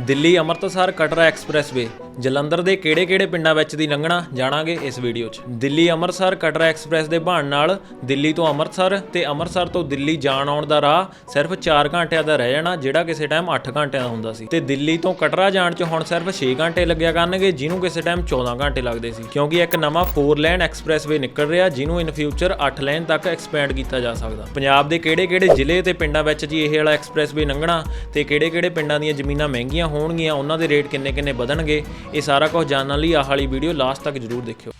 Delhi Amritsar Katra expressway. Jalandhar ਦੇ ਕਿਹੜੇ-ਕਿਹੜੇ ਪਿੰਡਾਂ ਵਿੱਚ ਦੀ ਲੰਘਣਾ ਜਾਣਾਂਗੇ ਇਸ ਵੀਡੀਓ 'ਚ। ਦਿੱਲੀ ਅੰਮ੍ਰਿਤਸਰ ਕਟਰਾ ਐਕਸਪ੍ਰੈਸ ਦੇ ਬਹਾਨ ਨਾਲ ਦਿੱਲੀ ਤੋਂ ਅੰਮ੍ਰਿਤਸਰ ਤੇ ਅੰਮ੍ਰਿਤਸਰ ਤੋਂ ਦਿੱਲੀ ਜਾਣ ਆਉਣ ਦਾ ਰਾਹ ਸਿਰਫ 4 ਘੰਟਿਆਂ ਦਾ ਰਹਿ ਜਾਣਾ, ਜਿਹੜਾ ਕਿਸੇ ਟਾਈਮ 8 ਘੰਟਿਆਂ ਦਾ ਹੁੰਦਾ ਸੀ। ਤੇ ਦਿੱਲੀ ਤੋਂ ਕਟਰਾ ਜਾਣ 'ਚ ਹੁਣ ਸਿਰਫ 6 ਘੰਟੇ ਲੱਗਿਆ ਕਰਨਗੇ, ਜਿਹਨੂੰ ਕਿਸੇ ਟਾਈਮ 14 ਘੰਟੇ ਲੱਗਦੇ ਸੀ। ਕਿਉਂਕਿ ਇੱਕ ਨਵਾਂ 4 ਲੇਨ ਐਕਸਪ੍ਰੈਸਵੇ ਨਿਕਲ ਰਿਹਾ, ਜਿਹਨੂੰ ਇਨ ਫਿਊਚਰ 8 ਲੇਨ ਤੱਕ ਐਕਸਪੈਂਡ ਕੀਤਾ ਜਾ ਸਕਦਾ। ਪੰਜਾਬ ਦੇ ਕਿਹੜੇ-ਕਿਹੜੇ ਜ਼ਿਲ੍ਹੇ ਤੇ ਪਿੰਡਾਂ ਵਿੱਚ ਜੀ ਇਹ ਵਾਲਾ ਐਕਸਪ੍ਰੈਸਵੇ ਲੰਘਣਾ ਤੇ ਕਿਹੜੇ-ਕਿਹੜੇ ਪਿੰਡਾਂ ਦੀਆਂ ਜ਼ਮੀਨਾਂ ਮਹਿੰਗੀਆਂ ਹੋਣਗੀਆਂ, ਉਹਨਾਂ ਦੇ ਰੇਟ ਕਿੰਨੇ-ਕਿੰਨੇ ਵਧਣਗੇ, ਇਹ ਸਾਰਾ ਕੁਝ ਜਾਣਨ ਲਈ ਆਹ ਵਾਲੀ ਵੀਡੀਓ ਲਾਸਟ ਤੱਕ ਜਰੂਰ ਦੇਖਿਓ।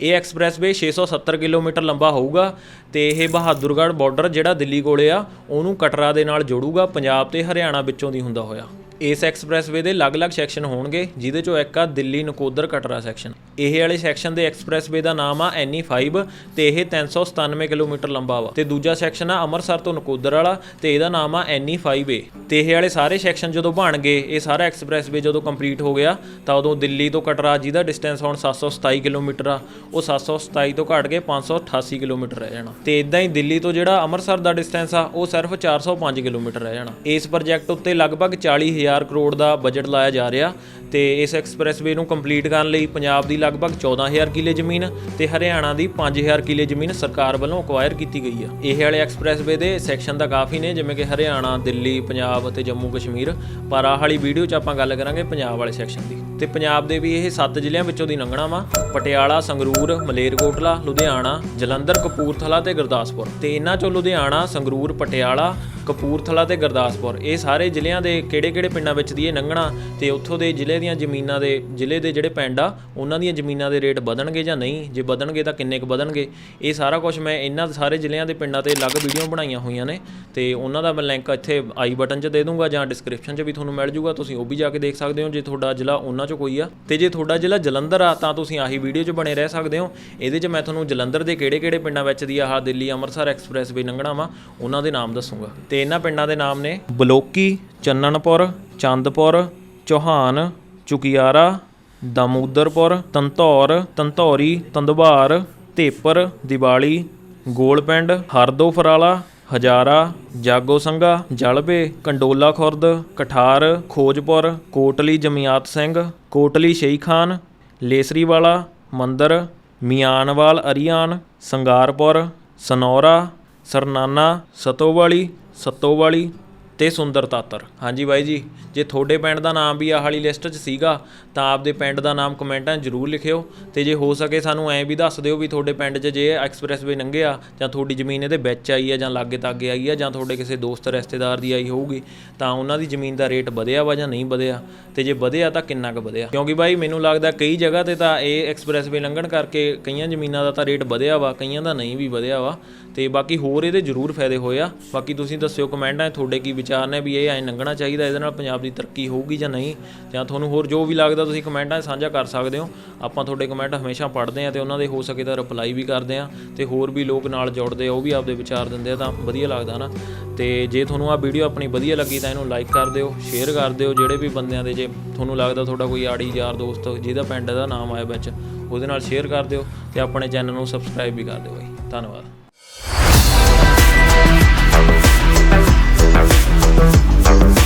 ਇਹ ਐਕਸਪ੍ਰੈਸਵੇ 670 ਕਿਲੋਮੀਟਰ ਲੰਬਾ ਹੋਊਗਾ ਤੇ ਇਹ ਬਹਾਦੁਰਗੜ੍ਹ ਬਾਰਡਰ ਜਿਹੜਾ ਦਿੱਲੀ ਕੋਲੇ ਆ, ਉਹਨੂੰ ਕਟਰਾ ਦੇ ਨਾਲ ਜੋੜੂਗਾ, ਪੰਜਾਬ ਤੇ ਹਰਿਆਣਾ ਵਿੱਚੋਂ ਦੀ ਹੁੰਦਾ ਹੋਇਆ। ਇਸ ਐਕਸਪ੍ਰੈਸਵੇ ਦੇ ਅਲੱਗ-ਅਲੱਗ ਸੈਕਸ਼ਨ ਹੋਣਗੇ, ਜਿਹਦੇ ਚੋਂ ਇੱਕ ਆ ਦਿੱਲੀ ਨਕੋਦਰ ਕਟਰਾ ਸੈਕਸ਼ਨ ਇਹ ਵਾਲੇ ਸੈਕਸ਼ਨ ਦੇ ਐਕਸਪ੍ਰੈਸਵੇ ਦਾ ਨਾਮ ਆ NE5 ਤੇ ਇਹ 397 ਕਿਲੋਮੀਟਰ ਲੰਬਾ ਵਾ। ਤੇ ਦੂਜਾ ਸੈਕਸ਼ਨ ਆ ਅੰਮ੍ਰਿਤਸਰ ਤੋਂ ਨਕੋਦਰ ਵਾਲਾ ਤੇ ਇਹਦਾ ਨਾਮ ਆ NE5A ਤੇ ਇਹ ਵਾਲੇ ਸਾਰੇ ਸੈਕਸ਼ਨ ਜਦੋਂ ਬਣ ਗਏ, ਇਹ ਸਾਰਾ ਐਕਸਪ੍ਰੈਸਵੇ ਜਦੋਂ ਕੰਪਲੀਟ ਹੋ ਗਿਆ, ਤਾਂ ਉਦੋਂ ਦਿੱਲੀ ਤੋਂ ਕਟਰਾ ਜਿਹਦਾ ਡਿਸਟੈਂਸ ਹੁਣ 727 ਕਿਲੋਮੀਟਰ ਆ। ਉਹ 727 ਤੋਂ ਘਟ ਕੇ 588 ਕਿਲੋਮੀਟਰ ਰਹਿ ਜਾਣਾ। ਤੇ ਇਦਾਂ ਹੀ ਦਿੱਲੀ ਤੋਂ ਜਿਹੜਾ ਅੰਮ੍ਰਿਤਸਰ ਦਾ ਡਿਸਟੈਂਸ ਆ, ਉਹ ਸਿਰਫ 405 ਕਿਲੋਮੀਟਰ ਰਹਿ ਜਾਣਾ। ਇਸ ਪ੍ਰੋਜੈਕਟ ਉੱਤੇ ਲਗਭਗ 40000 ਕਰੋੜ ਦਾ ਬਜਟ ਲਾਇਆ ਜਾ ਰਿਹਾ ਤੇ ਇਸ ਐਕਸਪ੍ਰੈਸਵੇ ਨੂੰ ਕੰਪਲੀਟ ਕਰਨ ਲਈ ਪੰਜਾਬ ਦੀ ਲਗਭਗ 14000 ਕਿੱਲੇ ਜ਼ਮੀਨ ਤੇ ਹਰਿਆਣਾ ਦੀ 5000 ਕਿੱਲੇ ਜ਼ਮੀਨ ਸਰਕਾਰ ਵੱਲੋਂ ਅਕਵਾਇਰ ਕੀਤੀ ਗਈ ਆ। ਇਹ ਵਾਲੇ ਐਕਸਪ੍ਰੈਸਵੇ ਦੇ ਸੈਕਸ਼ਨ ਤਾਂ ਕਾਫੀ ਨੇ, ਜਿਵੇਂ ਕਿ ਹਰਿਆਣਾ, ਦਿੱਲੀ, ਪੰਜਾਬ ਅਤੇ ਜੰਮੂ ਕਸ਼ਮੀਰ। ਪਰ ਆਹ ਵਾਲੀ ਵੀਡੀਓ 'ਚ ਆਪਾਂ ਗੱਲ ਕਰਾਂਗੇ ਪੰਜਾਬ ਵਾਲੇ ਸੈਕਸ਼ਨ ਦੀ। ਤੇ ਪੰਜਾਬ ਦੇ ਵੀ ਇਹ 7 ਜ਼ਿਲ੍ਹਿਆਂ ਵਿੱਚੋਂ ਦੀ ਲੰਘਣਾ ਵਾ। ਪਟਿਆਲਾ, ਸੰਗਰੂਰ, ਮਲੇਰਕੋਟਲਾ, ਲੁਧਿਆਣਾ, ਜਲੰਧਰ, ਕਪੂਰਥਲਾ ਤੇ ਗੁਰਦਾਸਪੁਰ। ਤੇ ਇਹਨਾਂ ਚੋਂ ਲੁਧਿਆਣਾ, ਸੰਗਰੂਰ, ਪਟਿਆਲਾ ਕਪੂਰਥਲਾ ਤੇ ਗੁਰਦਾਸਪੁਰ। ਇਹ ਸਾਰੇ ਜ਼ਿਲ੍ਹਿਆਂ ਦੇ ਕਿਹੜੇ-ਕਿਹੜੇ ਪਿੰਡਾਂ ਵਿੱਚ ਦੀ ਇਹ ਲੰਘਣਾ ਤੇ ਉੱਥੋਂ ਦੇ ਜ਼ਿਲ੍ਹੇ ਦੀਆਂ ਜ਼ਮੀਨਾਂ ਦੇ, ਜ਼ਿਲ੍ਹੇ ਦੇ ਜਿਹੜੇ ਪਿੰਡ ਆ, ਉਹਨਾਂ ਦੀਆਂ ਜ਼ਮੀਨਾਂ ਦੇ ਰੇਟ ਵਧਣਗੇ ਜਾਂ ਨਹੀਂ? ਜੇ ਵਧਣਗੇ ਤਾਂ ਕਿੰਨੇ ਕੁ ਵਧਣਗੇ? ਇਹ ਸਾਰਾ ਕੁਝ ਮੈਂ ਇਹਨਾਂ ਸਾਰੇ ਜ਼ਿਲ੍ਹਿਆਂ ਦੇ ਪਿੰਡਾਂ ਤੇ ਅਲੱਗ ਵੀਡੀਓ ਬਣਾਈਆਂ ਹੋਈਆਂ ਨੇ ਤੇ ਉਹਨਾਂ ਦਾ ਮੈਂ ਲਿੰਕ ਇੱਥੇ ਆਈ ਬਟਨ 'ਚ ਦੇ ਦੂੰਗਾ ਜਾਂ ਡਿਸਕ੍ਰਿਪਸ਼ਨ 'ਚ ਵੀ ਤੁਹਾਨੂੰ ਮਿਲ ਜੂਗਾ, ਤੁਸੀਂ ਉਹ ਵੀ ਜਾ ਕੇ ਦੇਖ ਸਕਦੇ ਹੋ ਜੇ ਤੁਹਾਡਾ ਜ਼ਿਲ੍ਹਾ ਉਹਨਾਂ 'ਚੋਂ ਕੋਈ ਆ। ਤੇ ਜੇ ਤੁਹਾਡਾ ਜ਼ਿਲ੍ਹਾ ਜਲੰਧਰ ਆ, ਤਾਂ ਤੁਸੀਂ ਆਹੀ ਵੀਡੀਓ 'ਚ ਬਣੇ ਰਹਿ ਸਕਦੇ ਹੋ। ਇਹਦੇ 'ਚ ਮੈਂ ਤੁਹਾਨੂੰ ਜਲੰਧਰ ਦੇ ਕਿਹੜੇ-ਕਿਹੜੇ ਪਿੰਡਾਂ ਵਿੱਚ ਦੀ ਆਹ ਦਿੱਲੀ ਅੰਮ੍ਰਿਤਸਰ ਐਕਸਪ੍ਰੈਸ ਵੀ ਲੰਘਣਾ ਵਾ, ਉਹਨਾਂ ਦੇ ਨਾਮ ਦੱਸੂਗਾ। ਤੇ ਇਹਨਾਂ ਪਿੰਡਾਂ ਦੇ ਨਾਮ ਨੇ ਬਲੋਕੀ ਚੰਨਣਪੁਰ ਚੰਦਪੁਰ, ਚੌਹਾਨ, ਚੁਕਿਆਰਾ, ਦਮੂਦਰਪੁਰ, ਤੰਤੌਰ, ਤੰਤੌਰੀ, ਤੰਦਵਾਰ, ਧੇਪਰ, ਦਿਵਾਲੀ, ਗੋਲਪਿੰਡ ਹਰਦੋ ਫਰਾਲਾ ਹਜ਼ਾਰਾ ਜਾਗੋ ਸੰਘਾ ਜਲਬੇ ਕੰਡੋਲਾ ਖੁਰਦ ਕਠਾਰ, ਖੋਜਪੁਰ, ਕੋਟਲੀ ਜਮਿਆਤ ਸਿੰਘ, ਕੋਟਲੀ ਸ਼ੇਈਾਨ ਲੇਸਰੀਵਾਲਾ, ਮੰਦਰ, ਮਿਆਨਵਾਲ ਅਰੀਆਨ, ਸੰਗਾਰਪੁਰ, ਸਨੌਰਾ ਸਰਨਾਨਾ ਸਤੋਵਾਲੀ ਸਤੋਵਾਲੀ ਤੇ ਸੁੰਦਰ ਤਾਤਰ। ਹਾਂਜੀ ਬਾਈ ਜੀ, ਜੇ ਤੁਹਾਡੇ ਪਿੰਡ ਦਾ ਨਾਮ ਵੀ ਆਹ ਵਾਲੀ ਲਿਸਟ 'ਚ ਸੀਗਾ, ਤਾਂ ਆਪਦੇ ਪਿੰਡ ਦਾ ਨਾਮ ਕਮੈਂਟਾਂ 'ਚ ਜ਼ਰੂਰ ਲਿਖਿਓ ਤੇ ਜੇ ਹੋ ਸਕੇ ਸਾਨੂੰ ਐਂ ਵੀ ਦੱਸ ਦਿਓ ਵੀ ਤੁਹਾਡੇ ਪਿੰਡ 'ਚ ਜੇ ਐਕਸਪ੍ਰੈਸਵੇ ਲੰਘਿਆ, ਜਾਂ ਤੁਹਾਡੀ ਜ਼ਮੀਨ ਇਹਦੇ ਵਿੱਚ ਆਈ ਹੈ ਜਾਂ ਲਾਗੇ ਤਾਗੇ ਆਈ ਹੈ ਜਾਂ ਤੁਹਾਡੇ ਕਿਸੇ ਦੋਸਤ ਰਿਸ਼ਤੇਦਾਰ ਦੀ ਆਈ ਹੋਊਗੀ, ਤਾਂ ਉਹਨਾਂ ਦੀ ਜ਼ਮੀਨ ਦਾ ਰੇਟ ਵਧਿਆ ਵਾ ਜਾਂ ਨਹੀਂ ਵਧਿਆ? ਤੇ ਜੇ ਵਧਿਆ ਤਾਂ ਕਿੰਨਾ ਕੁ ਵਧਿਆ? ਕਿਉਂਕਿ ਬਾਈ ਮੈਨੂੰ ਲੱਗਦਾ ਕਈ ਜਗ੍ਹਾ ਤੇ ਤਾਂ ਇਹ ਐਕਸਪ੍ਰੈਸਵੇ ਲੰਘਣ ਕਰਕੇ ਕਈਆਂ ਜ਼ਮੀਨਾਂ ਦਾ ਤਾਂ ਰੇਟ ਵਧਿਆ ਵਾ, ਕਈਆਂ ਦਾ ਨਹੀਂ ਵੀ ਵਧਿਆ ਵਾ। ਤੇ ਬਾਕੀ ਹੋਰ ਇਹਦੇ ਜ਼ਰੂਰ ਫਾਇਦੇ ਹੋਏ ਆ। ਬਾਕੀ ਤੁਸੀਂ ਦੱਸਿਓ ਕਮੈਂਟਾਂ 'ਚ ਤੁਹਾਡੇ ਕੀ ਵਿਚਾਰ ਵਿਚਾਰ ਨੇ ਵੀ ਇਹ ਐਂ ਲੰਘਣਾ ਚਾਹੀਦਾ ਇਹਦੇ ਨਾਲ ਪੰਜਾਬ ਦੀ ਤਰੱਕੀ ਹੋਊਗੀ ਜਾਂ ਨਹੀਂ, ਜਾਂ ਤੁਹਾਨੂੰ ਹੋਰ ਜੋ ਵੀ ਲੱਗਦਾ ਤੁਸੀਂ ਕਮੈਂਟਾਂ 'ਚ ਸਾਂਝਾ ਕਰ ਸਕਦੇ ਹੋ। ਆਪਾਂ ਤੁਹਾਡੇ ਕਮੈਂਟ ਹਮੇਸ਼ਾ ਪੜ੍ਹਦੇ ਆ ਤੇ ਉਹਨਾਂ ਦੇ ਹੋ ਸਕੇ ਤਾਂ ਰਿਪਲਾਈ ਵੀ ਕਰਦੇ ਆ ਤੇ ਹੋਰ ਵੀ ਲੋਕ ਨਾਲ ਜੁੜਦੇ ਆ, ਉਹ ਵੀ ਆਪਦੇ ਵਿਚਾਰ ਦਿੰਦੇ ਆ ਤਾਂ ਵਧੀਆ ਲੱਗਦਾ ਨਾ। ਤੇ ਜੇ ਤੁਹਾਨੂੰ ਆ ਵੀਡੀਓ ਆਪਣੀ ਵਧੀਆ ਲੱਗੀ ਤਾਂ ਇਹਨੂੰ ਲਾਈਕ ਕਰ ਦਿਓ ਸ਼ੇਅਰ ਕਰ ਦਿਓ, ਜਿਹੜੇ ਵੀ ਬੰਦਿਆਂ ਦੇ ਜੇ ਤੁਹਾਨੂੰ ਲੱਗਦਾ ਤੁਹਾਡਾ ਕੋਈ ਆੜੀ ਯਾਰ ਦੋਸਤ ਜਿਹਦਾ ਪਿੰਡ ਦਾ ਨਾਮ ਆਇਆ ਵਿੱਚ, ਉਹਦੇ ਨਾਲ ਸ਼ੇਅਰ ਕਰ ਦਿਓ ਤੇ ਆਪਣੇ ਚੈਨਲ ਨੂੰ ਸਬਸਕ੍ਰਾਈਬ ਵੀ ਕਰ ਦਿਓ ਬਾਈ। ਧੰਨਵਾਦ। Thank you.